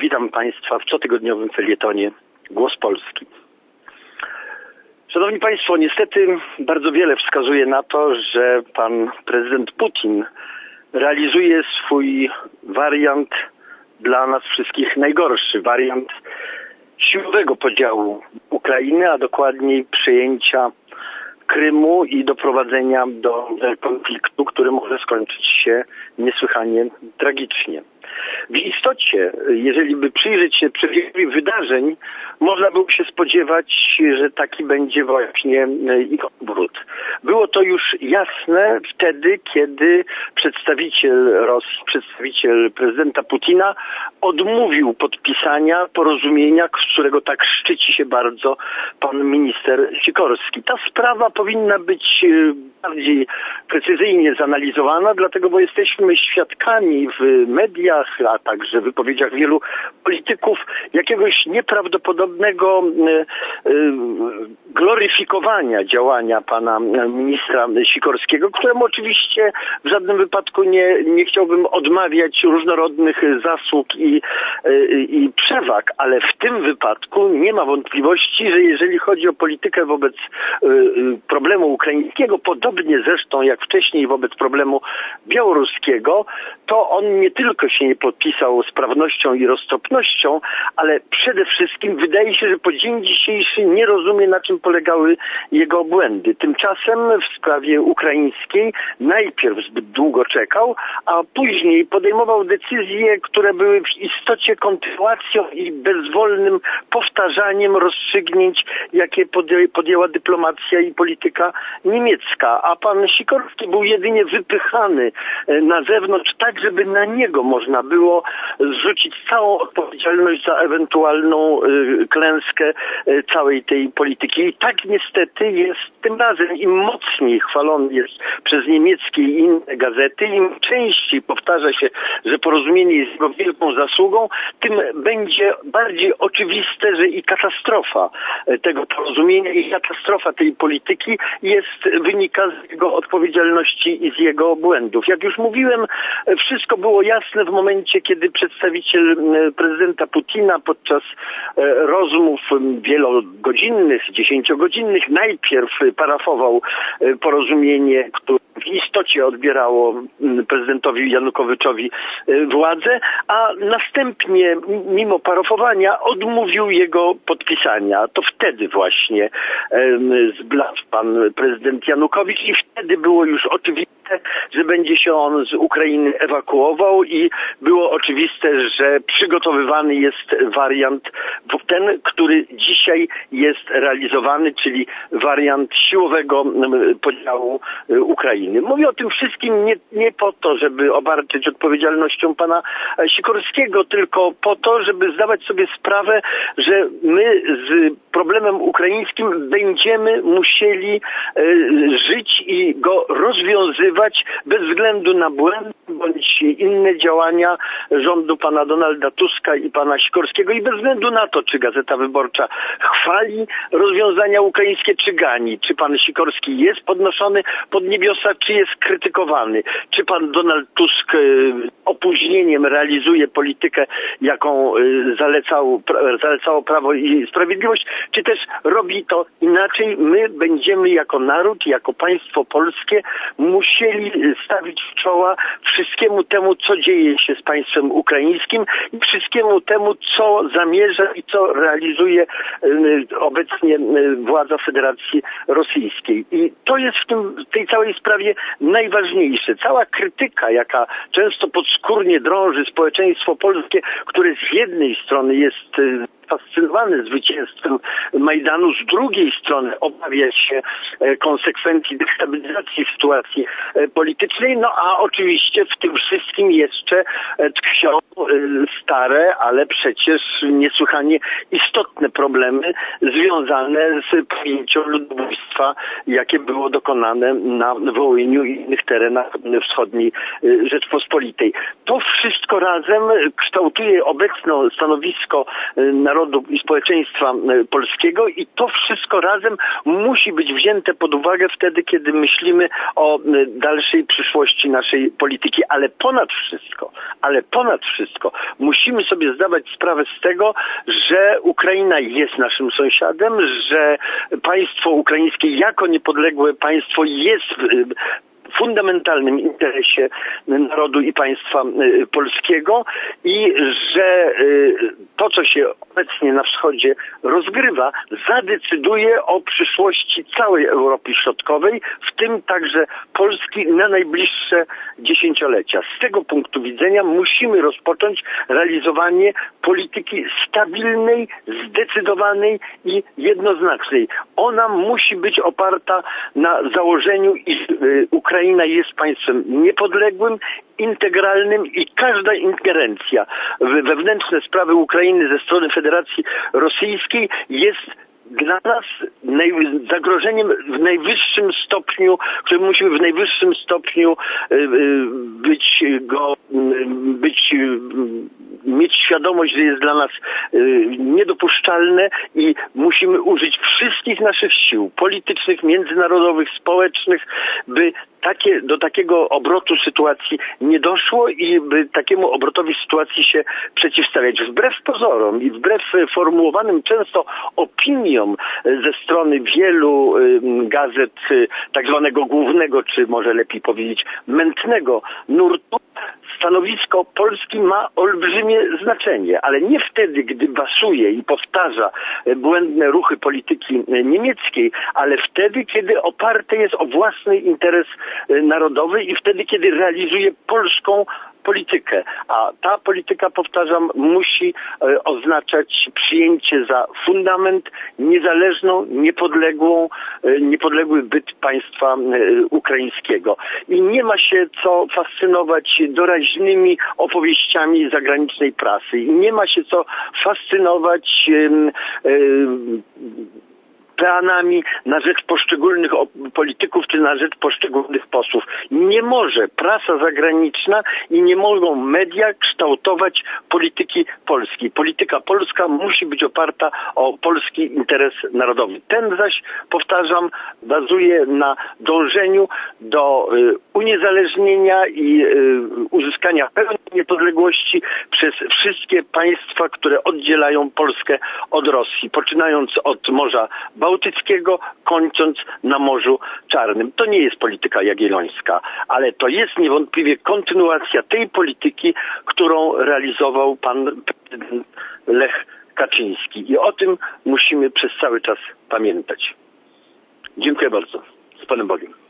Witam Państwa w cotygodniowym felietonie Głos Polski. Szanowni Państwo, niestety bardzo wiele wskazuje na to, że pan prezydent Putin realizuje swój wariant dla nas wszystkich najgorszy, wariant siłowego podziału Ukrainy, a dokładniej przejęcia Krymu i doprowadzenia do konfliktu, który może skończyć się niesłychanie tragicznie. W istocie, jeżeli by przyjrzeć się przebiegowi wydarzeń, można było się spodziewać, że taki będzie właśnie ich obrót. Było to już jasne wtedy, kiedy przedstawiciel Rosji, przedstawiciel prezydenta Putina odmówił podpisania porozumienia, z którego tak szczyci się bardzo pan minister Sikorski. Ta sprawa powinna być bardziej precyzyjnie zanalizowana, dlatego bo jesteśmy świadkami w mediach, a także w wypowiedziach wielu polityków jakiegoś nieprawdopodobnego e, e, gloryfikowania działania pana ministra Sikorskiego, któremu oczywiście w żadnym wypadku nie, nie chciałbym odmawiać różnorodnych zasług i, e, i przewag, ale w tym wypadku nie ma wątpliwości, że jeżeli chodzi o politykę wobec problemu ukraińskiego, podobnie zresztą jak wcześniej wobec problemu białoruskiego, to on nie tylko się nie podpisał sprawnością i roztropnością, ale przede wszystkim wydaje się, że po dzień dzisiejszy nie rozumie, na czym polegały jego błędy. Tymczasem w sprawie ukraińskiej najpierw zbyt długo czekał, a później podejmował decyzje, które były w istocie kontynuacją i bezwolnym powtarzaniem rozstrzygnięć, jakie podjęła dyplomacja i polityka niemiecka. A pan Sikorski był jedynie wypychany e, na zewnątrz, tak żeby na niego można było zrzucić całą odpowiedzialność za ewentualną y, klęskę y, całej tej polityki. I tak niestety jest tym razem. Im mocniej chwalony jest przez niemieckie i inne gazety, im częściej powtarza się, że porozumienie jest jego wielką zasługą, tym będzie bardziej oczywiste, że i katastrofa y, tego porozumienia i katastrofa tej polityki jest, wynika z jego odpowiedzialności i z jego błędów. Jak już mówiłem, wszystko było jasne w momencie, kiedy przedstawiciel prezydenta Putina podczas e, rozmów wielogodzinnych, dziesięciogodzinnych najpierw parafował e, porozumienie, które w istocie odbierało prezydentowi Janukowyczowi e, władzę, a następnie mimo parafowania odmówił jego podpisania. To wtedy właśnie zbladł pan prezydent Janukowicz i wtedy było już oczywiste, że będzie się on z Ukrainy ewakuował i było oczywiste, że przygotowywany jest wariant ten, który dzisiaj jest realizowany, czyli wariant siłowego podziału y, Ukrainy. Mówię o tym wszystkim nie, nie po to, żeby obarczyć odpowiedzialnością pana Sikorskiego, tylko po to, żeby zdawać sobie sprawę, że my z problemem ukraińskim będziemy musieli y, żyć i go rozwiązywać bez względu na błędy bądź inne działania rządu pana Donalda Tuska i pana Sikorskiego i bez względu na to, czy Gazeta Wyborcza chwali rozwiązania ukraińskie, czy gani, czy pan Sikorski jest podnoszony pod niebiosa, czy jest krytykowany, czy pan Donald Tusk opóźnieniem realizuje politykę, jaką y, zalecał, zalecało Prawo i Sprawiedliwość, czy też robi to inaczej. My będziemy jako naród, jako państwo polskie musieli stawić czoła wszystkiemu temu, co dzieje się z państwem ukraińskim i wszystkiemu temu, co zamierza i co realizuje y, obecnie y, władza Federacji Rosyjskiej. I to jest w, tym, w tej całej sprawie najważniejsze. Cała krytyka, jaka często podskórnie drąży społeczeństwo polskie, które z jednej strony jest y, fascynowany zwycięstwem Majdanu, z drugiej strony obawia się e, konsekwencji destabilizacji sytuacji e, politycznej, no a oczywiście w tym wszystkim jeszcze e, tkwią stare, ale przecież niesłychanie istotne problemy związane z pojęciem ludobójstwa, jakie było dokonane na Wołyniu i innych terenach wschodniej Rzeczpospolitej. To wszystko razem kształtuje obecne stanowisko Narodowego narodu i społeczeństwa e, polskiego i to wszystko razem musi być wzięte pod uwagę wtedy, kiedy myślimy o e, dalszej przyszłości naszej polityki, ale ponad wszystko, ale ponad wszystko musimy sobie zdawać sprawę z tego, że Ukraina jest naszym sąsiadem, że państwo ukraińskie jako niepodległe państwo jest fundamentalnym interesie narodu i państwa y, polskiego i że y, to, co się obecnie na wschodzie rozgrywa, zadecyduje o przyszłości całej Europy Środkowej, w tym także Polski na najbliższe dziesięciolecia. Z tego punktu widzenia musimy rozpocząć realizowanie polityki stabilnej, zdecydowanej i jednoznacznej. Ona musi być oparta na założeniu, iż Ukraina Ukraina jest państwem niepodległym, integralnym i każda ingerencja w wewnętrzne sprawy Ukrainy ze strony Federacji Rosyjskiej jest dla nas zagrożeniem w najwyższym stopniu, którym musimy w najwyższym stopniu y, y, być go, y, być mieć świadomość, że jest dla nas niedopuszczalne i musimy użyć wszystkich naszych sił politycznych, międzynarodowych, społecznych, by takie, do takiego obrotu sytuacji nie doszło i by takiemu obrotowi sytuacji się przeciwstawiać. Wbrew pozorom i wbrew formułowanym często opiniom ze strony wielu gazet tak zwanego głównego, czy może lepiej powiedzieć mętnego nurtu, stanowisko Polski ma olbrzymie znaczenie, ale nie wtedy, gdy basuje i powtarza błędne ruchy polityki niemieckiej, ale wtedy, kiedy oparte jest o własny interes narodowy i wtedy, kiedy realizuje polską politykę. A ta polityka, powtarzam, musi e, oznaczać przyjęcie za fundament niezależną, niepodległą, e, niepodległy byt państwa e, ukraińskiego. I nie ma się co fascynować doraźnymi opowieściami zagranicznej prasy. I nie ma się co fascynować planami na rzecz poszczególnych polityków czy na rzecz poszczególnych posłów. Nie może prasa zagraniczna i nie mogą media kształtować polityki polskiej. Polityka polska musi być oparta o polski interes narodowy. Ten zaś, powtarzam, bazuje na dążeniu do y, uniezależnienia i y, uzyskania pełnej niepodległości przez wszystkie państwa, które oddzielają Polskę od Rosji, poczynając od Morza Bałtyckiego, kończąc na Morzu Czarnym. To nie jest polityka jagiellońska, ale to jest niewątpliwie kontynuacja tej polityki, którą realizował pan Lech Kaczyński. I o tym musimy przez cały czas pamiętać. Dziękuję bardzo. Z Panem Bogiem.